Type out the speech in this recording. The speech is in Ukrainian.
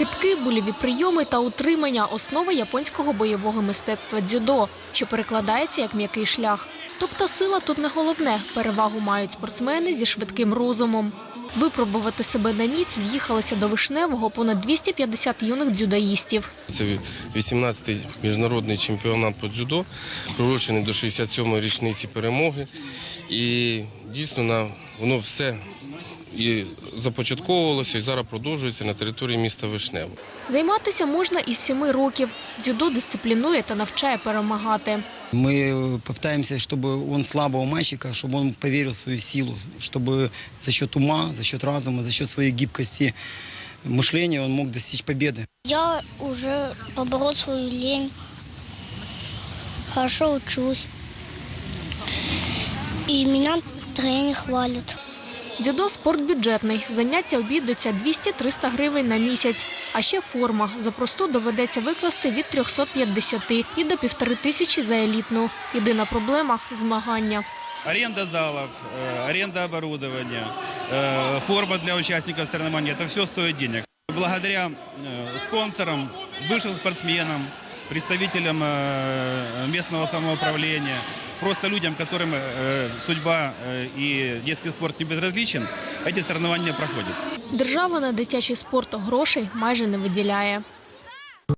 Китки, больові прийоми та утримання – основа японського бойового мистецтва дзюдо, що перекладається як м'який шлях. Тобто сила тут не головне, перевагу мають спортсмени зі швидким розумом. Випробувати себе на міць з'їхалися до Вишневого понад 250 юних дзюдоїстів. Це 18-й міжнародний чемпіонат по дзюдо, приурочений до 67-ї річниці перемоги. І дійсно воно все і започатковувалося, і зараз продовжується на території міста Вишнево. Займатися можна із семи років. Дзюдо дисциплінує та навчає перемагати. Мы э, попытаемся, чтобы он слабого мальчика, чтобы он поверил в свою силу, чтобы за счет ума, за счет разума, за счет своей гибкости мышления он мог достичь победы. Я уже поборол свою лень, хорошо учусь. И меня тренер хвалит. Дзюдо – спорт бюджетний. Заняття обійдуться 200-300 гривень на місяць. А ще форма. За просту доведеться викласти від 350 і до півтори тисячі за елітну. Єдина проблема – змагання. Аренда залов, э, аренда оборудования, э, форма для участников соревнований, это все стоит денег. Благодаря э, спонсорам, бывшим спортсменам, представителям э, местного самоуправления, просто людям, которым э, судьба э, и детский спорт не безразличен, эти соревнования проходят. Держава на дитячий спорт грошей майже не виділяє.